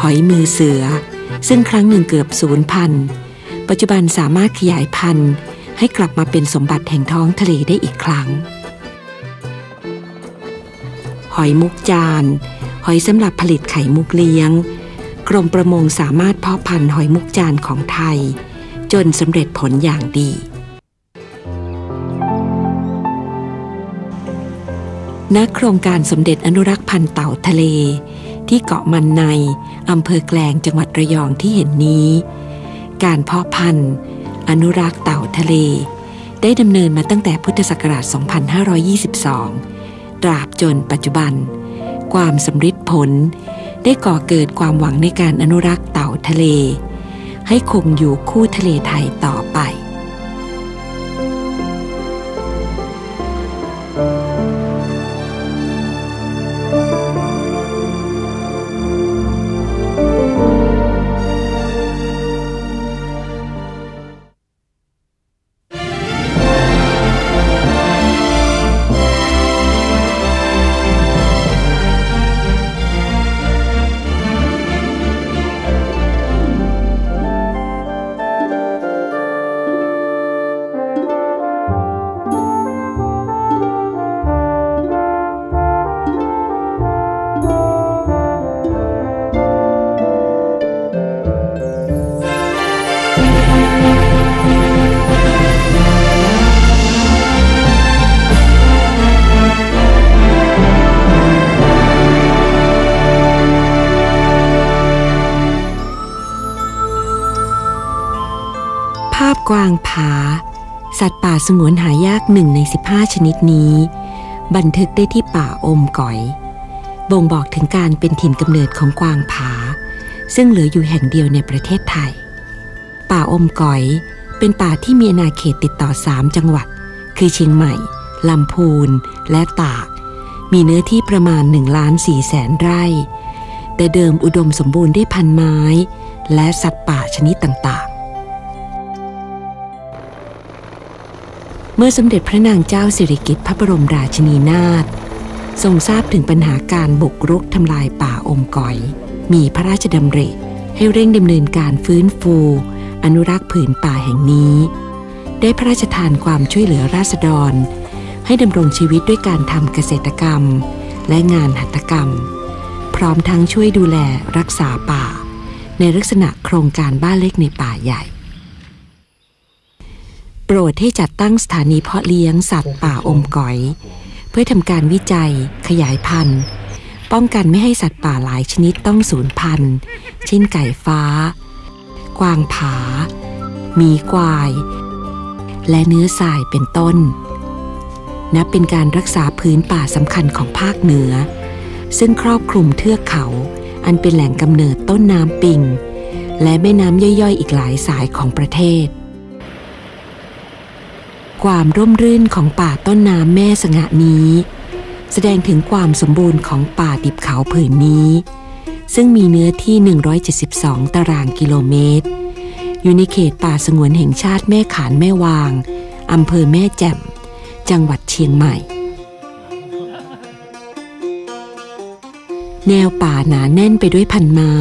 หอยมือเสือ ซึ่งครั้งหนึ่งเกือบศูนย์พันปัจจุบันสามารถขยายพันธุ์ให้กลับมาเป็นสมบัติแห่งท้องทะเลได้อีกครั้ง หอยมุกจาน หอยสำหรับผลิตไข่มุกเลี้ยง กรมประมงสามารถเพาะพันธุ์หอยมุกจานของไทย จนสำเร็จผลอย่างดีณโครงการสมเด็จอนุรักษ์พันธุ์เต่าทะเล ที่เกาะมันในอำเภอแกลงจังหวัดระยองที่เห็นนี้ การเพาะพันธุ์ อนุรักษ์เต่าทะเล ได้ดำเนินมาตั้งแต่พุทธศักราช 2522 ตราบจนปัจจุบัน ความสำฤทธิ์ผล ได้ก่อเกิดความหวังในการอนุรักษ์เต่าทะเล ให้คงอยู่คู่ทะเลไทยต่อไป กวางผา สัตว์ป่าสงวนหายากหนึ่งใน 15 ชนิดนี้ บันทึกได้ที่ป่าอมก๋อย บ่งบอกถึงการเป็นถิ่นกำเนิดของกวางผา ซึ่งเหลืออยู่แห่งเดียวในประเทศไทย ป่าอมก๋อยเป็นป่าที่มีอาณาเขตติดต่อสามจังหวัด คือเชียงใหม่ ลำพูน และตาก มีเนื้อที่ประมาณ1ล้าน4แสนไร่ แต่เดิมอุดมสมบูรณ์ด้วยพันไม้ และสัตว์ป่าชนิดต่าง เมื่อสมเด็จพระนางเจ้าสิริกิติ์พระบรมราชินีนาถทรงทราบถึงปัญหาการบุกรุกทำลายป่าอมก๋อย มีพระราชดำริให้เร่งดำเนินการฟื้นฟู อนุรักษ์ผืนป่าแห่งนี้ ได้พระราชทานความช่วยเหลือราษฎร ให้ดำรงชีวิตด้วยการทำเกษตรกรรม และงานหัตถกรรม พร้อมทั้งช่วยดูแลรักษาป่า ในลักษณะโครงการบ้านเล็กในป่าใหญ่ โปรดให้จัดตั้งสถานีเพาะเลี้ยงสัตว์ป่าอมก๋อย เพื่อทำการวิจัย ขยายพันธุ์ ป้องกันไม่ให้สัตว์ป่าหลายชนิดต้องสูญพันธุ์ เช่นไก่ฟ้า กวางผา มีควาย และเนื้อทรายเป็นต้น นับเป็นการรักษาพื้นป่าสำคัญของภาคเหนือ ซึ่งครอบคลุมเทือกเขา อันเป็นแหล่งกำเนิดต้นน้ำปิง และแม่น้ำย่อยๆ อีกหลายสายของประเทศ ความร่มรื่นของป่าต้นน้ำแม่สงะนี้ แสดงถึงความสมบูรณ์ของป่าดิบเขาผืนนี้ ซึ่งมีเนื้อที่ 172 ตารางกิโลเมตร อยู่ในเขตป่าสงวนแห่งชาติแม่ขานแม่วางอำเภอแม่แจ่ม จังหวัดเชียงใหม่ แนวป่าหนาแน่นไปด้วยพันไม้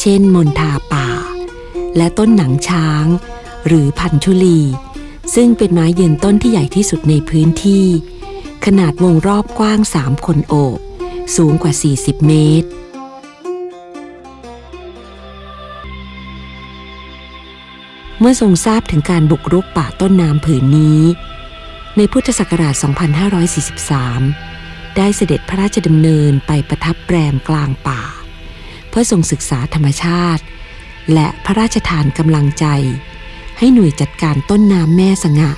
เช่นมนทาป่า และต้นหนังช้าง หรือพันชุลี ซึ่งเป็นไม้ยืนต้นที่ใหญ่ที่สุดในพื้นที่ ขนาดวงรอบกว้างสามคนโอบ สูงกว่า 40 เมตร เมื่อทรงทราบถึงการบุกรุกป่าต้นน้ำผืนนี้ ในพุทธศักราช 2543 ได้เสด็จพระราชดำเนินไปประทับแรมกลางป่า เพื่อทรงศึกษาธรรมชาติ และพระราชทานกำลังใจ ให้หน่วยจัดการต้นน้ำแม่สงะ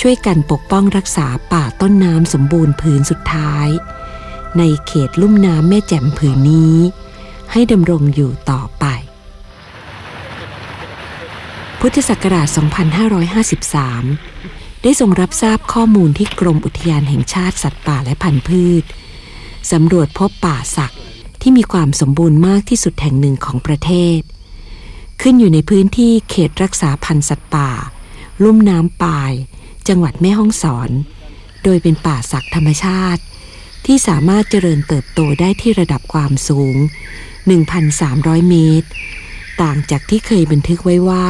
ช่วยกันปกป้องรักษาป่าต้นน้ำสมบูรณ์ผืนสุดท้าย ในเขตลุ่มน้ำแม่แจ่มผืนนี้ ให้ดำรงอยู่ต่อไป พุทธศักราช 2553 ได้ทรงรับทราบข้อมูลที่กรมอุทยานแห่งชาติสัตว์ป่าและพันธุ์พืชสำรวจพบป่าสักที่มีความสมบูรณ์มากที่สุดแห่งหนึ่งของประเทศ ขึ้นอยู่ในพื้นที่เขตรักษาพันธุ์สัตว์ป่า ลุ่มน้ำปาย จังหวัดแม่ฮ่องสอน โดยเป็นป่าสักธรรมชาติ ที่สามารถเจริญเติบโตได้ที่ระดับความสูง 1,300 เมตร ต่างจากที่เคยบันทึกไว้ว่า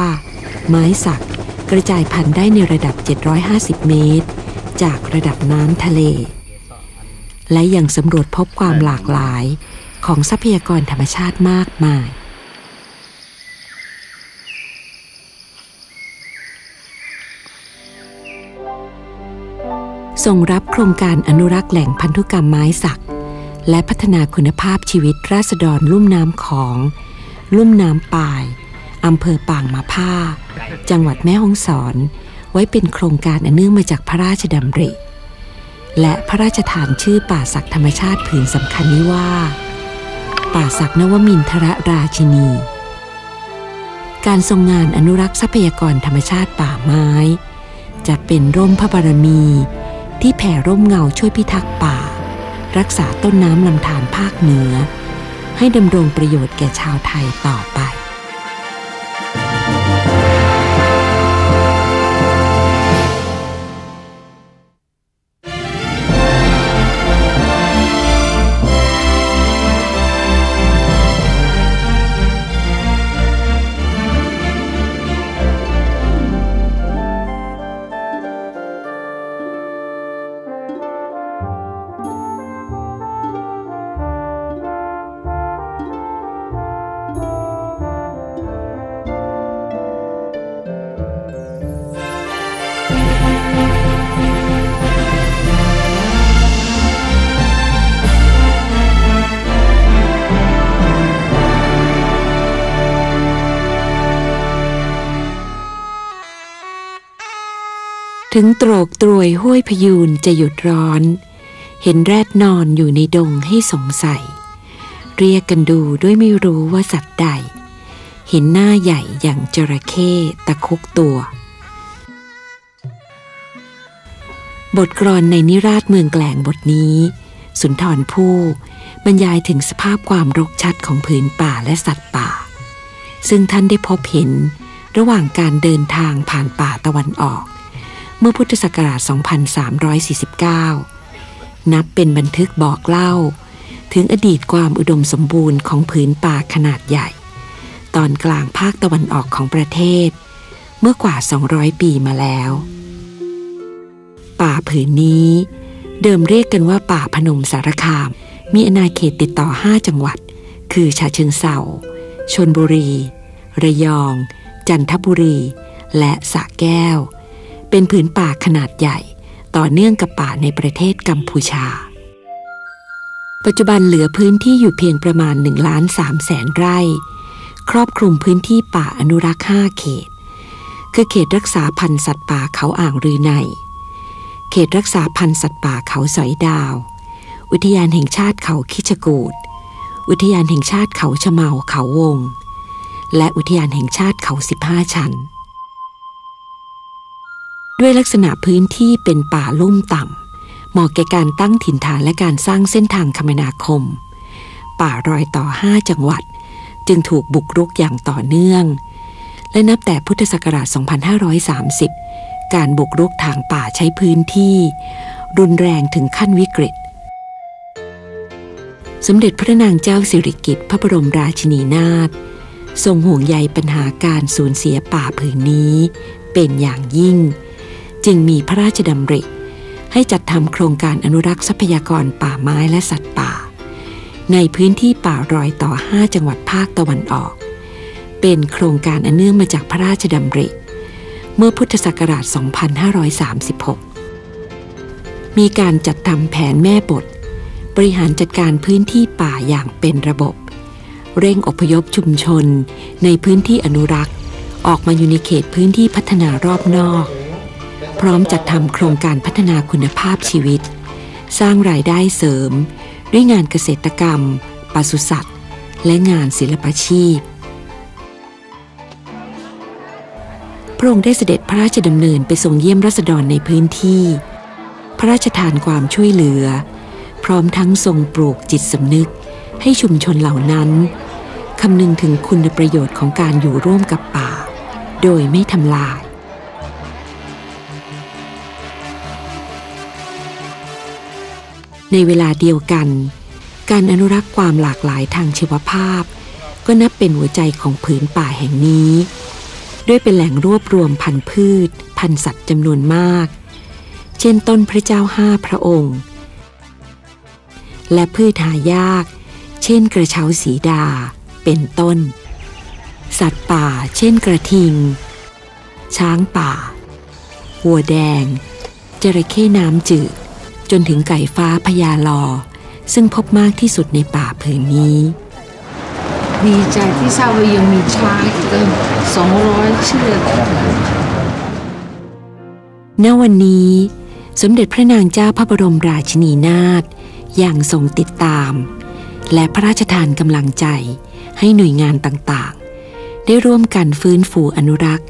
ไม้สักกระจายพันธุ์ได้ในระดับ 750 เมตร จากระดับน้ำทะเล และยังสำรวจพบความหลากหลายของทรัพยากรธรรมชาติมากมาย ส่งรับโครงการอนุรักษ์แหล่งพันธุกรรมไม้สัก และพัฒนาคุณภาพชีวิตราษฎรลุ่มน้ำของ ลุ่มน้ำปายอำเภอปางมาผ้า จังหวัดแม่ฮ่องสอน ไว้เป็นโครงการอันเนื่องมาจากพระราชดำริ และพระราชทานชื่อป่าสักธรรมชาติผืนสำคัญนี้ว่า ป่าสักนวมินทรราชินี การทรงงานอนุรักษ์ทรัพยากรธรรมชาติป่าไม้ จะเป็นร่มพระบารมี ที่แผ่ร่มเงาช่วยพิทักษ์ป่า รักษาต้นน้ำลำธารภาคเหนือ ให้ดำรงประโยชน์แก่ชาวไทยต่อไป ถึงโตรกตรวยห้วยพยูนจะหยุดร้อน เห็นแรดนอนอยู่ในดงให้สงสัย เรียกกันดูด้วยไม่รู้ว่าสัตว์ใด เห็นหน้าใหญ่อย่างจระเข้ตะคุกตัว บทกรอนในนิราชเมืองแกลงบทนี้ สุนทรภู่บรรยายถึงสภาพความรกชัดของผืนป่าและสัตว์ป่า ซึ่งท่านได้พบเห็นระหว่างการเดินทางผ่านป่าตะวันออก มื่อพุทธศักราช 2349 นับเป็นบันทึกบอกเล่า ถึงอดีตความอุดมสมบูรณ์ของผืนป่าขนาดใหญ่ ตอนกลางภาคตะวันออกของประเทศ เมื่อกว่า 200 ปีมาแล้ว ป่าผืนนี้ เดิมเรียกกันว่าป่าพนมสารคาม มีอาณาเขตติดต่อ 5 จังหวัด คือฉะเชิงเซาชนบุรี ระยอง จันทบุรี และสระแก้ว เป็นผืนป่าขนาดใหญ่ ต่อเนื่องกับป่าในประเทศกัมพูชา ปัจจุบันเหลือพื้นที่อยู่เพียงประมาณ1ล้าน3แสนไร่ ครอบคลุมพื้นที่ป่าอนุรักษ์ 5 เขต คือเขตรักษาพันธุ์สัตว์ป่าเขาอ่างรือใน เขตรักษาพันธุ์สัตว์ป่าเขาสอยดาว อุทยานแห่งชาติเขาคิชกูดอุทยานแห่งชาติเขาชะเมาเขาวง และอุทยานแห่งชาติเขาสิบห้าชั้น ด้วยลักษณะพื้นที่เป็นป่าลุ่มต่ำเหมาะแก่การตั้งถิ่นฐานและการสร้างเส้นทางคมนาคม ป่ารอยต่อห้าจังหวัด จึงถูกบุกรุกอย่างต่อเนื่อง และนับแต่พุทธศักราช 2530 การบุกรุกทางป่าใช้พื้นที่ รุนแรงถึงขั้นวิกฤต สมเด็จพระนางเจ้าสิริกิติ์พระบรมราชินีนาถทรงห่วงใยปัญหาการสูญเสียป่าผืนนี้ เป็นอย่างยิ่ง จึงมีพระราชดำริ ให้จัดทำโครงการอนุรักษ์ทรัพยากรป่าไม้และสัตว์ป่า ในพื้นที่ป่ารอยต่อ 5 จังหวัดภาคตะวันออก เป็นโครงการอันเนื่องมาจากพระราชดำริ เมื่อพุทธศักราช 2536 มีการจัดทำแผนแม่บท บริหารจัดการพื้นที่ป่าอย่างเป็นระบบ เร่งอพยพชุมชน ในพื้นที่อนุรักษ์ ออกมาอยู่ในเขตพื้นที่พัฒนารอบนอก ร้อมจัดทำโครงการพัฒนาคุณภาพชีวิต สร้างรายได้เสริม ด้วยงานเกษตรกรรมปศุสัตว์ และงานศิลปชีพพระองค์ได้เสด็จพระราชดำเนินไปทรงเยี่ยมรัษฎรในพื้นที่ พระราชทานความช่วยเหลือ พร้อมทั้งทรงปลูกจิตสำนึกให้ชุมชนเหล่านั้นคำนึงถึงคุณประโยชน์ของการอยู่ร่วมกับป่า โดยไม่ทำลาย ในเวลาเดียวกัน การอนุรักษ์ความหลากหลายทางชีวภาพ ก็นับเป็นหัวใจของผืนป่าแห่งนี้ ด้วยเป็นแหล่งรวบรวมพันธุ์พืช พันธุ์สัตว์จำนวนมาก เช่นต้นพระเจ้าห้าพระองค์ และพืชหายาก เช่นกระเช้าสีดา เป็นต้น สัตว์ป่า เช่นกระทิง ช้างป่า วัวแดงจระเข้น้ำจืด จนถึงไก่ฟ้าพญาลอ ซึ่งพบมากที่สุดในป่าผืนนี้ ดีใจที่ทราบว่ายังมีช้างอีกตั้งสองร้อยเชือกณวันนี้ สมเด็จพระนางเจ้าพระบรมราชินีนาถอย่างทรงติดตาม และพระราชทานกำลังใจให้หน่วยงานต่างๆ ได้ร่วมกันฟื้นฟูอนุรักษ์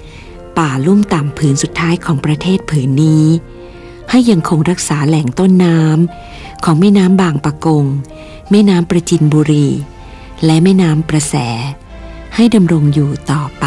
ป่าลุ่มต่ำผืนสุดท้ายของประเทศผืนนี้ ให้ยังคงรักษาแหล่งต้นน้ำของแม่น้ำบางปะกง แม่น้ำประจินบุรี และแม่น้ำประแส ให้ดำรงอยู่ต่อไป